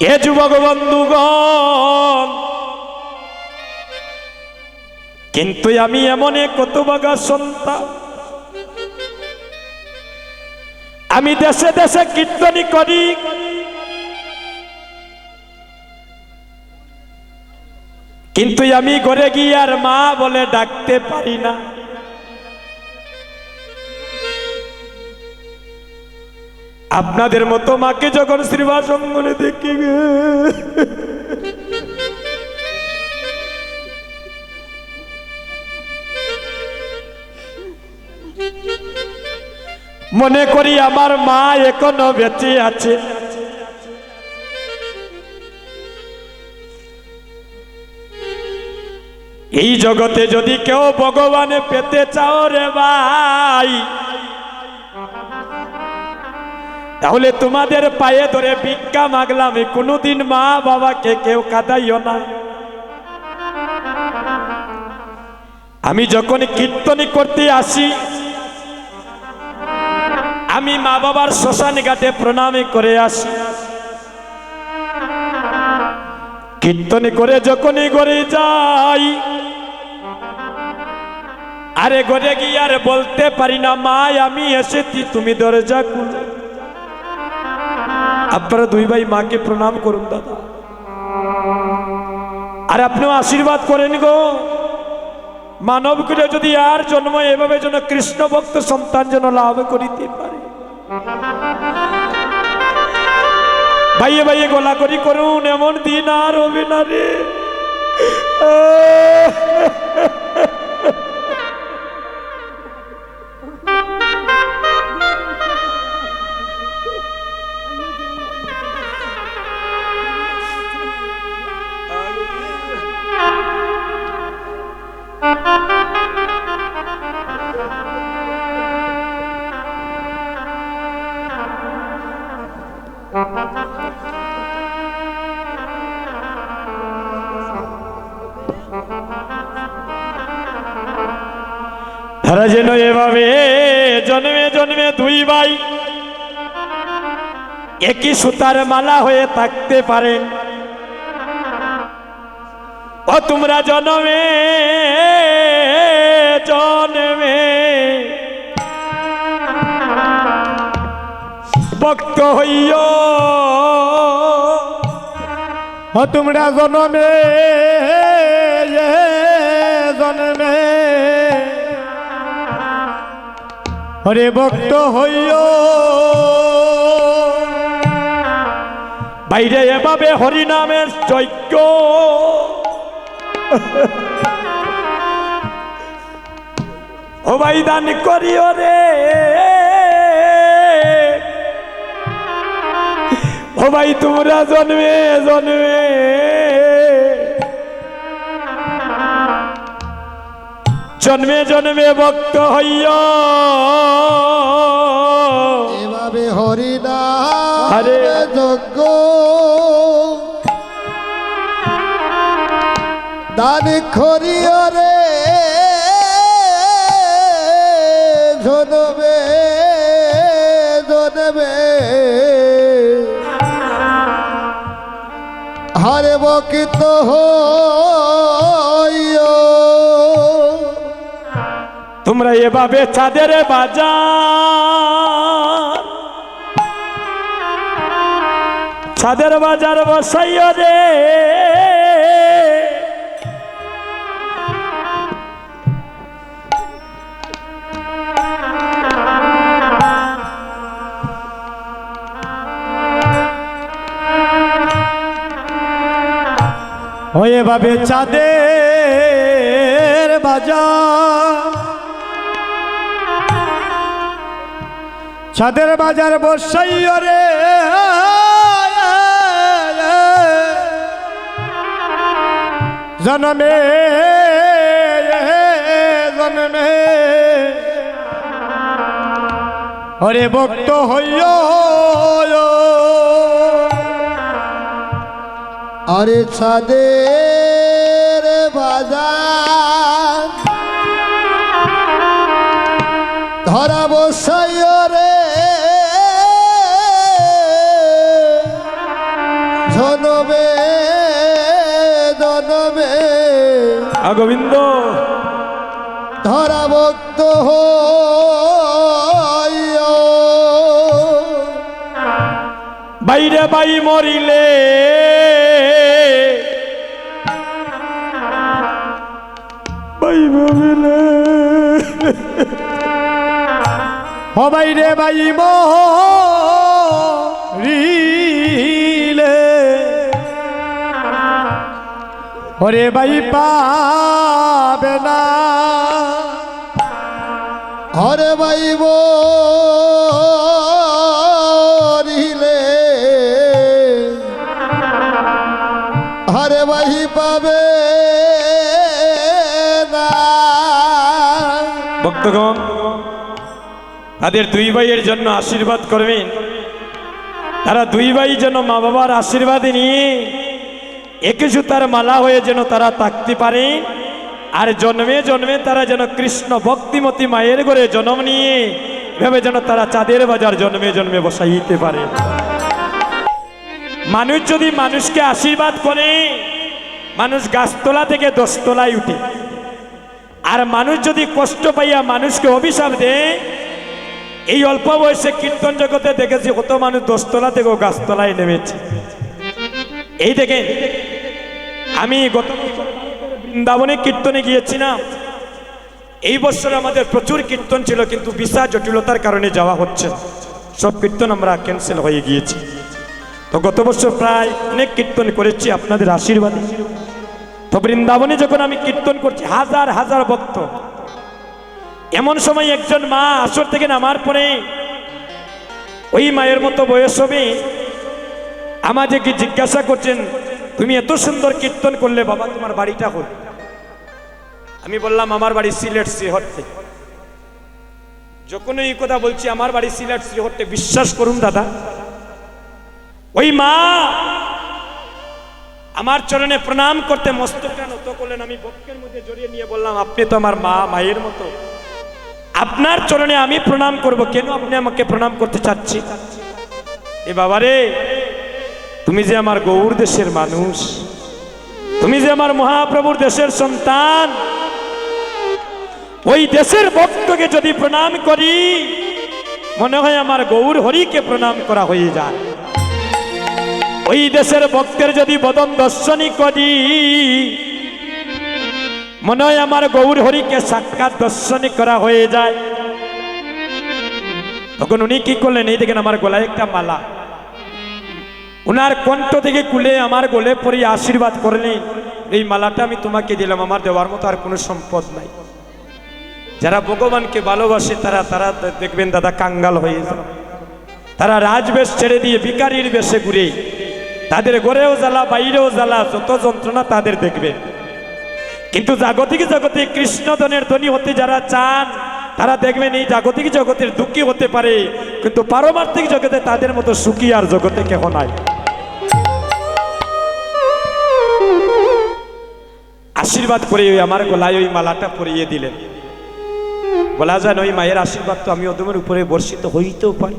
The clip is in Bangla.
এ যুবক বন্ধুগণ, কিন্তু আমি এমন কত বাগা সন্তান। আমি দেশে দেশে কীর্তনি করি। কিন্তু আমি ঘরে গিয়ে আর মা বলে ডাকতে পারি না। আপনাদের মতো মাকে যখন শ্রীবাস অঙ্গনে দেখি মনে করি আমার মা এখনও বেঁচে আছে। এই জগতে যদি কেউ ভগবানে পেতে চাও রে ভাই তাহলে তোমাদের পায়ে ধরে ভিক্ষা মাগলাম কোনোদিন মা বাবাকে কেউ কাদাইও না। আমি যখন কীর্তনী করতে আসি, আমি মা বাবার শ্মশান ঘাটে প্রণামী করে আসি। কীর্তনী করে যখনই ঘরে যাই, আরে ঘরে গিয়ে আর বলতে পারি না, মা, আমি এসেছি, তুমি দরজা খুলো। আপনারা দুই ভাই মাকে প্রণাম করুন, দাদা। আর আপনিও আশীর্বাদ করেন গো। মানব করে যদি আর জন্ম, এভাবে যেন কৃষ্ণ ভক্ত সন্তান যেন লাভ করিতে পারে। ভাইয়ে ভাইয়ে গোলা করি করুন, এমন দিন আর হবে না রে। জন্মে দুই ভাই। একই সুতার মালা হয়ে থাকতে পারেন ও, তোমরা জন্মে জন্মে। ভক্ত হইও। ও, তোমরা জনমে জনমে। হরে ভক্ত হইও। বাইরে এভাবে হরিনামের যজ্ঞ। ভাই দান করিও রে। ভাই তোমরা জন্মে জন্মে। জন্মে জন্মে ভক্ত হইয়। এভাবে হরিনা হরে। যজ্ঞ। দান করিও রে জনমে জনমে। হরে বকিত হইও তোমরা এভাবে চাঁদের বাজার। চাঁদের বাজার বসাইও রে। হয়ে ভাবে চাঁদের বাজার। চাঁদের বাজার বসাই রে জনমে জনমে। হরে ভক্ত হইয় আরে ছাদের বাজার ধরা বসাইয় গোবিন্দ। ধরা ভক্ত হইও। বাইরে বাই মরিলে। বাই ভাবিলে হবাই রে বাই রিলে ওরে বাই পাবে না। হরে বাই রিলে হরে বাই পাবে না। ভক্তগণ তাদের দুই ভাইয়ের জন্য আশীর্বাদ করবেন। তারা দুই ভাই যেন মা বাবার আশীর্বাদ নিয়ে একে সুতার মালা হয়ে যেন তারা থাকতে পারে, আর জন্মে জন্মে তারা যেন কৃষ্ণ ভক্তিমতী মায়ের ঘরে জন্ম নিয়ে ভেবে যেন তারা চাঁদের বাজার জন্মে জন্মে বসাইতে পারে। মানুষ যদি মানুষকে আশীর্বাদ করে, মানুষ গাছতলা থেকে দশতলায় উঠে। আর মানুষ যদি কষ্ট পাইয়া মানুষকে অভিশাপ দেয়, এই অল্প বয়সে কীর্তন জগতে দেখেছি কত মানুষ দশতলা থেকেও গাছতলায় নেমেছে। এই দেখেন আমি গত বৃন্দাবনে কীর্তনে গিয়েছিলাম। এই বছর আমাদের প্রচুর কীর্তন ছিল, কিন্তু বিশা জটিলতার কারণে যাওয়া হচ্ছে সব কীর্তন আমরা ক্যান্সেল হয়ে গিয়েছি। তো গত বছর প্রায় অনেক কীর্তন করেছি আপনাদের আশীর্বাদে। তো বৃন্দাবনে যখন আমি কীর্তন করছি, হাজার হাজার ভক্ত। এমন সময় একজন মা আসর থেকে নামার পরে ওই মায়ের মতো বয়স হবে, আমাদেরকে জিজ্ঞাসা করছেন তুমি এত সুন্দর কীর্তন করলে বাবা, তোমার বাড়িটা হল। আমি বললাম, আমার বাড়ি সিলেট শ্রীহট্টে যখন এই কথা বলছি, আমার বাড়ি সিলেট শ্রীহট্টে বিশ্বাস করুন দাদা, ওই মা আমার চরণে প্রণাম করতে মস্তকটা নত করলেন। আমি বক্ষের মধ্যে জড়িয়ে নিয়ে বললাম, আপনি তো আমার মা, মায়ের মতো। আপনার চরণে আমি প্রণাম করব। কেন আপনি আমাকে প্রণাম করতে চাচ্ছি এ বাবারে তুমি যে আমার গৌর দেশের মানুষ, তুমি যে আমার মহাপ্রভুর দেশের সন্তান, ওই দেশের ভক্তকে যদি প্রণাম করি, মনে হয় আমার গৌর হরিকে প্রণাম করা হয়ে যায়। ওই দেশের ভক্তের যদি বদন দর্শনী করি, মনে হয় আমার গৌর হরিকে সাক্ষাৎ দর্শনী করা হয়ে যায়। তখন উনি কি করলেন? এই দেখেন আমার গলায় একটা মালা। উনার কণ্ঠ থেকে কুলে আমার গোলে পরে আশীর্বাদ করলেন এই মালাটা আমি তোমাকে দিলাম, আমার দেওয়ার মতো আর কোনো সম্পদ নাই। যারা ভগবানকে ভালোবাসে, তারা তারা দেখবেন দাদা কাঙ্গাল হয়ে যায়। তারা রাজবেশ ছেড়ে দিয়ে ভিকারির বেশে ঘুরে। তাদের ঘরেও জ্বালা, বাইরেও জ্বালা, যত যন্ত্রণা তাদের দেখবে। কিন্তু জাগতিক জগতে কৃষ্ণধনের ধনী হতে যারা চান, তারা দেখবেন এই জাগতিক জগতের দুঃখী হতে পারে। কিন্তু পারমার্থিক জগতে তাদের মতো সুখী আর জগতে কেহ নাই। আশীর্বাদ করে ওই আমার গলায় ওই মালাটা পরিয়ে দিলেন। বলা যায় ওই মায়ের আশীর্বাদ তো আমি ওদের উপরে বর্ষিত হইতেও পারি।